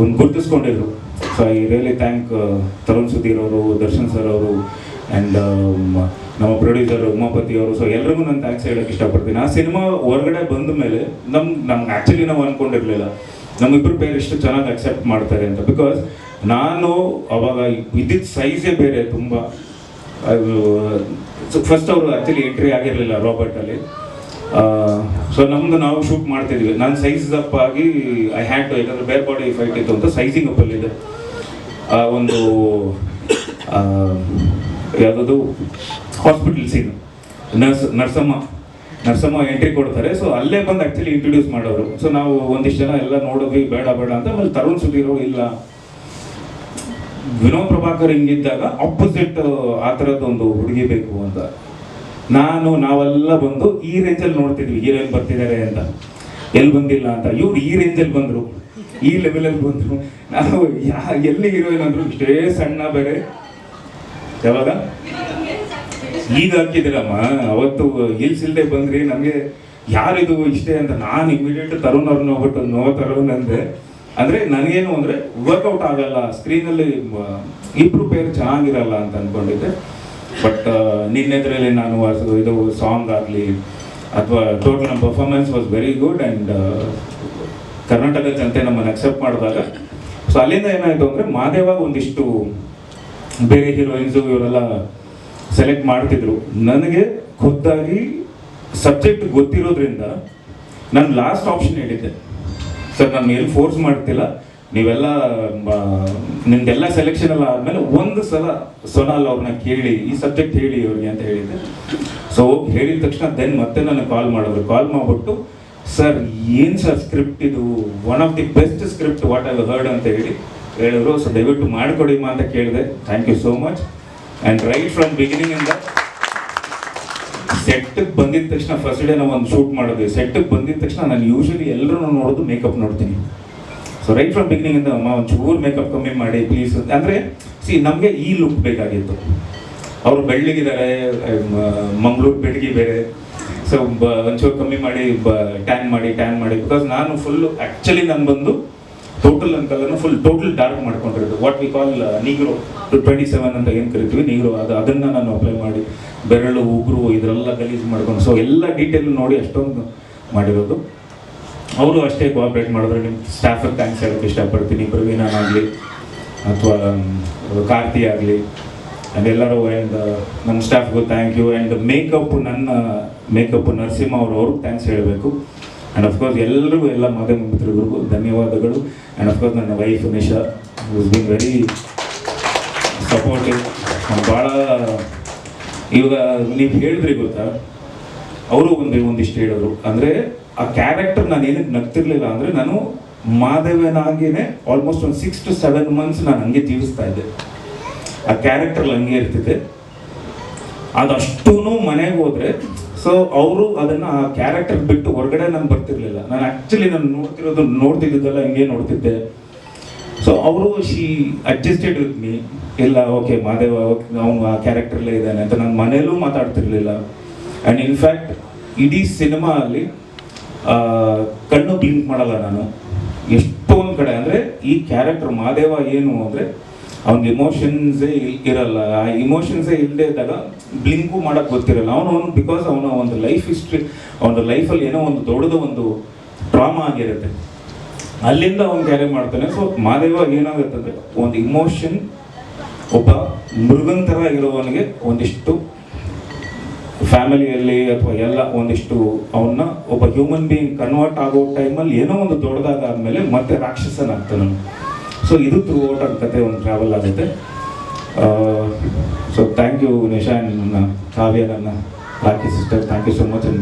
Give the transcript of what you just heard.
ಒಂದು ಗುರುತಿಸ್ಕೊಂಡಿದ್ರು. So I really thank Tarun Sudhir ಅವರು, Darshan sir ಅವರು ಆ್ಯಂಡ್ ನಮ್ಮ ಪ್ರೊಡ್ಯೂಸರ್ ಉಮಾಪತಿ ಅವರು. ಸೊ ಎಲ್ರಿಗೂ ನಾನು ಥ್ಯಾಂಕ್ಸ್ ಹೇಳೋಕ್ಕೆ ಇಷ್ಟಪಡ್ತೀನಿ. ಆ ಸಿನಿಮಾ ಹೊರಗಡೆ ಬಂದ ಮೇಲೆ ನಮ್ಮ ನಮ್ಗೆ ಆ್ಯಕ್ಚುಲಿ ನಾವು ಅಂದ್ಕೊಂಡಿರಲಿಲ್ಲ ನಮ್ಮಿಬ್ಬರು ಬೇರೆ ಇಷ್ಟು ಚೆನ್ನಾಗಿ ಅಕ್ಸೆಪ್ಟ್ ಮಾಡ್ತಾರೆ ಅಂತ. ಬಿಕಾಸ್ ನಾನು ಅವಾಗ ಇದ್ದಿದ್ದ ಸೈಜೇ ಬೇರೆ ತುಂಬ. ಅದು ಫಸ್ಟ್ ಅವರು ಆ್ಯಕ್ಚುಲಿ ಎಂಟ್ರಿ ಆಗಿರಲಿಲ್ಲ ರಾಬರ್ಟಲ್ಲಿ ಸೊ ನಮ್ದು ನಾವು ಶೂಟ್ ಮಾಡ್ತಿದ್ವಿ. ನಾನು ಸೈಜ್ ಅಪ್ ಆಗಿ ಐ ಹ್ಯಾಡ್ ಟು ಯಾಕಂದ್ರೆ ಬೇರೆ ಬಾಡಿ ಫೈಟ್ ಇತ್ತು ಅಂತ ಸೈಜಿಂಗ್ ಇದೆ. ಆ, ಒಂದು ಯಾವುದದು? ಹಾಸ್ಪಿಟಲ್ ಸೀನ್ ನರ್ಸ್ ನರ್ಸಮ್ಮ. ನರ್ಸಮ್ಮ ಎಂಟ್ರಿ ಕೊಡ್ತಾರೆ. ಸೊ ಅಲ್ಲೇ ಬಂದು ಆ್ಯಕ್ಚುಲಿ ಇಂಟ್ರೊಡ್ಯೂಸ್ ಮಾಡೋರು. ಸೊ ನಾವು ಒಂದಿಷ್ಟು ಜನ ಎಲ್ಲ ನೋಡಿದ್ವಿ ಬೇಡ ಬೇಡ ಅಂತ. ಆಮೇಲೆ ತರುಣ್ ಸುಧೀರ್ ಇಲ್ಲ. ವಿನೋದ್ ಪ್ರಭಾಕರ್ ಹಿಂಗಿದ್ದಾಗ ಆಪೋಸಿಟ್ ಆ ಥರದ್ದು ಒಂದು ಹುಡುಗಿ ಬೇಕು ಅಂತ. ನಾನು, ನಾವೆಲ್ಲ ಬಂದು ಈ ರೇಂಜಲ್ಲಿ ನೋಡ್ತಿದ್ವಿ, ಹೀರೋಯಿನ್ ಬರ್ತಿದ್ದಾರೆ ಅಂತ. ಎಲ್ಲಿ ಬಂದಿಲ್ಲ ಅಂತ. ಇವ್ರು ಈ ರೇಂಜಲ್ಲಿ ಬಂದರು. ಈ ಲೆವೆಲಲ್ಲಿ ಬಂದರು. ನಾವು ಯಾ, ಎಲ್ಲಿ ಹೀರೋಯಿನ್ ಅಂದ್ರು, ಇಷ್ಟೇ ಸಣ್ಣ ಬೇರೆ. ಯಾವಾಗ? ಈಗ ಹಾಕಿದಿರಮ್ಮ ಅವತ್ತು ಹಿಲ್ಸ್ ಇಲ್ಲದೆ ಬಂದ್ರಿ, ನಮಗೆ ಯಾರಿದು ಇಷ್ಟೇ ಅಂತ. ನಾನು ಇಮಿಡಿಯೇಟ್ ತರುಣ್ ಅವ್ರನ್ನ ಹೋಗ್ಬಿಟ್ಟು ನೋ ತರುಣ್ ಅಂದೆ. ಅಂದ್ರೆ ನನಗೇನು ಅಂದ್ರೆ ವರ್ಕೌಟ್ ಆಗಲ್ಲ. ಸ್ಕ್ರೀನಲ್ಲಿ ಇಬ್ರು ಪೇರ್ ಚೆನ್ನಾಗಿರಲ್ಲ ಅಂತ ಅನ್ಕೊಂಡಿದ್ದೆ. ಬಟ್ ನಿನ್ನೆದ್ರಲ್ಲಿ ನಾನು ಇದು ಸಾಂಗ್ ಆಗಲಿ ಅಥವಾ ಟೋಟಲ್ ನಮ್ಮ performance was very good and Karnataka ಜನತೆ ನಮ್ಮನ್ನು ಅಕ್ಸೆಪ್ಟ್ ಮಾಡಿದಾಗ ಸೊ ಅಲ್ಲಿಂದ ಏನಾಯಿತು ಅಂದರೆ ಮಾದೇವ ಒಂದಿಷ್ಟು ಬೇರೆ ಹೀರೋಯಿನ್ಸು ಇವರೆಲ್ಲ ಸೆಲೆಕ್ಟ್ ಮಾಡ್ತಿದ್ರು. ನನಗೆ ಖುದ್ದಾಗಿ ಸಬ್ಜೆಕ್ಟ್ ಗೊತ್ತಿರೋದ್ರಿಂದ ನಾನು ಲಾಸ್ಟ್ ಆಪ್ಷನ್ ಹೇಳಿದ್ದೆ. ಸರ್, ನಾನು ಎಲ್ಲಿ ಫೋರ್ಸ್ ಮಾಡ್ತಿಲ್ಲ. ನೀವೆಲ್ಲ ನಿಮ್ದೆಲ್ಲ ಸೆಲೆಕ್ಷನ್ ಎಲ್ಲ ಆದಮೇಲೆ ಒಂದು ಸಲ ಸೊನಾಲ್ ಅವ್ರನ್ನ ಕೇಳಿ, ಈ ಸಬ್ಜೆಕ್ಟ್ ಹೇಳಿ ಅವ್ರಿಗೆ ಅಂತ ಹೇಳಿದ್ದೆ. ಸೊ ಹೇಳಿದ ತಕ್ಷಣ ದೆನ್ ಮತ್ತೆ ನನಗೆ ಕಾಲ್ ಮಾಡಿದ್ರು. ಕಾಲ್ ಮಾಡಿಬಿಟ್ಟು, ಸರ್, ಏನು ಸರ್ ಸ್ಕ್ರಿಪ್ಟ್ ಇದು? One of the best script what I heard ಅಂತ ಹೇಳಿ ಹೇಳಿದ್ರು. ಸೊ ದಯವಿಟ್ಟು ಮಾಡಿಕೊಡಿಮ್ಮ ಅಂತ ಕೇಳಿದೆ. Thank you so much and right from beginning ಇಂದ ಸೆಟ್ಗೆ ಬಂದಿದ ತಕ್ಷಣ ಫಸ್ಟ್ ಡೇ ನಾವು ಒಂದು ಶೂಟ್ ಮಾಡಿದ್ವಿ. ಸೆಟ್ಗೆ ಬಂದಿದ ತಕ್ಷಣ ನಾನು ಯೂಶಲಿ ಎಲ್ಲರೂ ನೋಡೋದು ಮೇಕಪ್ ನೋಡ್ತೀನಿ. ಸೊ ರೈಟ್ ಫ್ರಮ್ ಬಿಗಿನಿಂಗ್ ಇಂದ ಅಮ್ಮ ಒಂಚೂರು ಮೇಕಪ್ ಕಮ್ಮಿ ಮಾಡಿ ಪ್ಲೀಸ್ ಅಂದರೆ ಸಿ ನಮಗೆ ಈ ಲುಕ್ ಬೇಕಾಗಿತ್ತು. ಅವರು ಬೆಳ್ಳಗಿದ್ದಾರೆ ಮಂಗಳೂರು ಬೆಡಗಿ ಬೇರೆ. ಸೊ ಒಂಚೂರು ಕಮ್ಮಿ ಮಾಡಿ ಟ್ಯಾನ್ ಮಾಡಿ ಟ್ಯಾನ್ ಮಾಡಿ. ಬಿಕಾಸ್ ನಾನು ಫುಲ್ ಆ್ಯಕ್ಚುಲಿ ನಾನು ಬಂದು ಟೋಟಲ್ ನನ್ನ ಫುಲ್ ಟೋಟಲ್ ಡಾರ್ಕ್ ಮಾಡ್ಕೊಂಡಿರೋದು. What we call negro to twenty seven ಅಂತ ಏನು ಕರಿತೀವಿ? ನೀಗ್ರೋ ಅದು, ಅದನ್ನು ನಾನು ಅಪ್ಲೈ ಮಾಡಿ. ಬೆರಳು, ಉಗುರು, ಇದರೆಲ್ಲ ಗಲೀಜು ಮಾಡ್ಕೊಂಡು. ಸೊ ಎಲ್ಲ ಡೀಟೇಲ್ ನೋಡಿ ಅಷ್ಟೊಂದು ಮಾಡಿರೋದು. ಅವರು ಅಷ್ಟೇ ಕೋಆಪ್ರೇಟ್ ಮಾಡಿದ್ರೆ ನಿಮ್ಮ ಸ್ಟಾಫಿಗೆ ಥ್ಯಾಂಕ್ಸ್ ಹೇಳೋಕ್ಕೆ ಇಷ್ಟಪಡ್ತೀನಿ. ಪ್ರವೀಣನಾಗಲಿ ಅಥವಾ ಕಾರ್ತಿ ಆಗಲಿ ಆ್ಯಂಡ್ ಎಲ್ಲರೂ ಆ್ಯಂಡ್ ನಮ್ಮ ಸ್ಟಾಫ್ಗೂ ಥ್ಯಾಂಕ್ ಯು ಆ್ಯಂಡ್ ಮೇಕಪ್ ನನ್ನ ಮೇಕಪ್ ನರಸಿಂಹ ಅವರು, ಅವ್ರಿಗೆ ಥ್ಯಾಂಕ್ಸ್ ಹೇಳಬೇಕು. ಆ್ಯಂಡ್ ಅಫ್ಕೋರ್ಸ್ ಎಲ್ಲರಿಗೂ ಎಲ್ಲ ಮಾಧ್ಯಮ ಮಿತ್ರರಿಗೂ ಧನ್ಯವಾದಗಳು. ಆ್ಯಂಡ್ ಅಫ್ಕೋರ್ಸ್ ನನ್ನ wife Nisha is been very supportive ಭಾಳ ಇವಾಗ ನೀವು ಹೇಳಿದ್ರಿ ಗೊತ್ತಾ? ಅವರು ಒಂದು ಒಂದಿಷ್ಟು ಹೇಳಿದ್ರು. ಅಂದರೆ ಆ ಕ್ಯಾರೆಕ್ಟರ್ ನಾನು ಏನಕ್ಕೆ ನಗ್ತಿರ್ಲಿಲ್ಲ ಅಂದರೆ ನಾನು ಮಾಧವನಾಗಿನೇ ಆಲ್ಮೋಸ್ಟ್ ಒಂದು ಸಿಕ್ಸ್ ಟು ಸೆವೆನ್ ಮಂತ್ಸ್ ನಾನು ಹಂಗೆ ಜೀವಿಸ್ತಾ ಇದ್ದೆ. ಆ ಕ್ಯಾರೆಕ್ಟರ್ ಹಂಗೆ ಇರ್ತಿದೆ ಅದಷ್ಟೂ ಮನೆಗೆ ಹೋದರೆ ಸೊ ಅವರು ಅದನ್ನ ಆ ಕ್ಯಾರೆಕ್ಟರ್ ಬಿಟ್ಟು ಹೊರಗಡೆ ನಾನು ಬರ್ತಿರ್ಲಿಲ್ಲ. ನಾನು ಆಕ್ಚುಲಿ ನಾನು ನೋಡ್ತಿರೋದು ನೋಡ್ತಿದ್ದೆಲ್ಲ ಹಂಗೆ ನೋಡ್ತಿದ್ದೆ. ಸೊ ಅವರು ಶಿ ಅಡ್ಜಸ್ಟೆಡ್ ವಿತ್ ಮೀ ಇಲ್ಲ ಓಕೆ ಮಾದೇವ ಅವನು ಆ ಕ್ಯಾರೆಕ್ಟರ್ಲೇ ಇದ್ದಾನೆ ಅಂತ. ನಾನು ಮನೇಲೂ ಮಾತಾಡ್ತಿರ್ಲಿಲ್ಲ. ಆ್ಯಂಡ್ ಇನ್ಫ್ಯಾಕ್ಟ್ ಇಡೀ ಸಿನಿಮಾ ಅಲ್ಲಿ ಕಣ್ಣು ಬ್ಲಿಂಕ್ ಮಾಡಲ್ಲ ನಾನು. ಎಷ್ಟೊಂದು ಕಡೆ, ಅಂದರೆ ಈ ಕ್ಯಾರೆಕ್ಟರ್ ಮಾದೇವ ಏನು ಅಂದರೆ ಅವ್ನ ಇಮೋಷನ್ಸೇ ಇರಲ್ಲ. ಆ ಇಮೋಷನ್ಸೇ ಇಲ್ಲದೆ ಇದ್ದಾಗ ಬ್ಲಿಂಕು ಮಾಡೋಕ್ಕೆ ಗೊತ್ತಿರಲ್ಲ. ಅವನು ಅವನು ಬಿಕಾಸ್ ಅವನ ಒಂದು ಲೈಫ್ ಹಿಸ್ಟ್ರಿ ಅವನ ಲೈಫಲ್ಲಿ ಏನೋ ಒಂದು ದೊಡ್ಡದು ಒಂದು ಡ್ರಾಮಾ ಆಗಿರುತ್ತೆ. ಅಲ್ಲಿಂದ ಅವ್ನು ಕ್ಯಾರಿ ಮಾಡ್ತಾನೆ. ಸೊ ಮಾದೇವ ಏನಾಗುತ್ತೆ ಅಂದ್ರೆ ಒಂದು ಇಮೋಷನ್ ಒಬ್ಬ ಮೃಗನ್ ಥರ ಇರುವವನಿಗೆ ಒಂದಿಷ್ಟು ಫ್ಯಾಮಿಲಿಯಲ್ಲಿ ಅಥವಾ ಎಲ್ಲ ಒಂದಿಷ್ಟು ಅವನ್ನ ಒಬ್ಬ ಹ್ಯೂಮನ್ ಬೀಯಿಂಗ್ ಕನ್ವರ್ಟ್ ಆಗೋ ಟೈಮಲ್ಲಿ ಏನೋ ಒಂದು ದೊಡ್ಡದಾದ್ಮೇಲೆ ಮತ್ತೆ ರಾಕ್ಷಸನಾಗ್ತಾನೆ ಸೊ ಇದು ಥ್ರೂ ಔಟ್ ಕತೆ ಒಂದು ಟ್ರಾವೆಲ್ ಆಗುತ್ತೆ. ಸೊ ಥ್ಯಾಂಕ್ ಯು ನಿಶಾ ನನ್ನ ಕಾವ್ಯ ನನ್ನ Rocky sister thank you so much and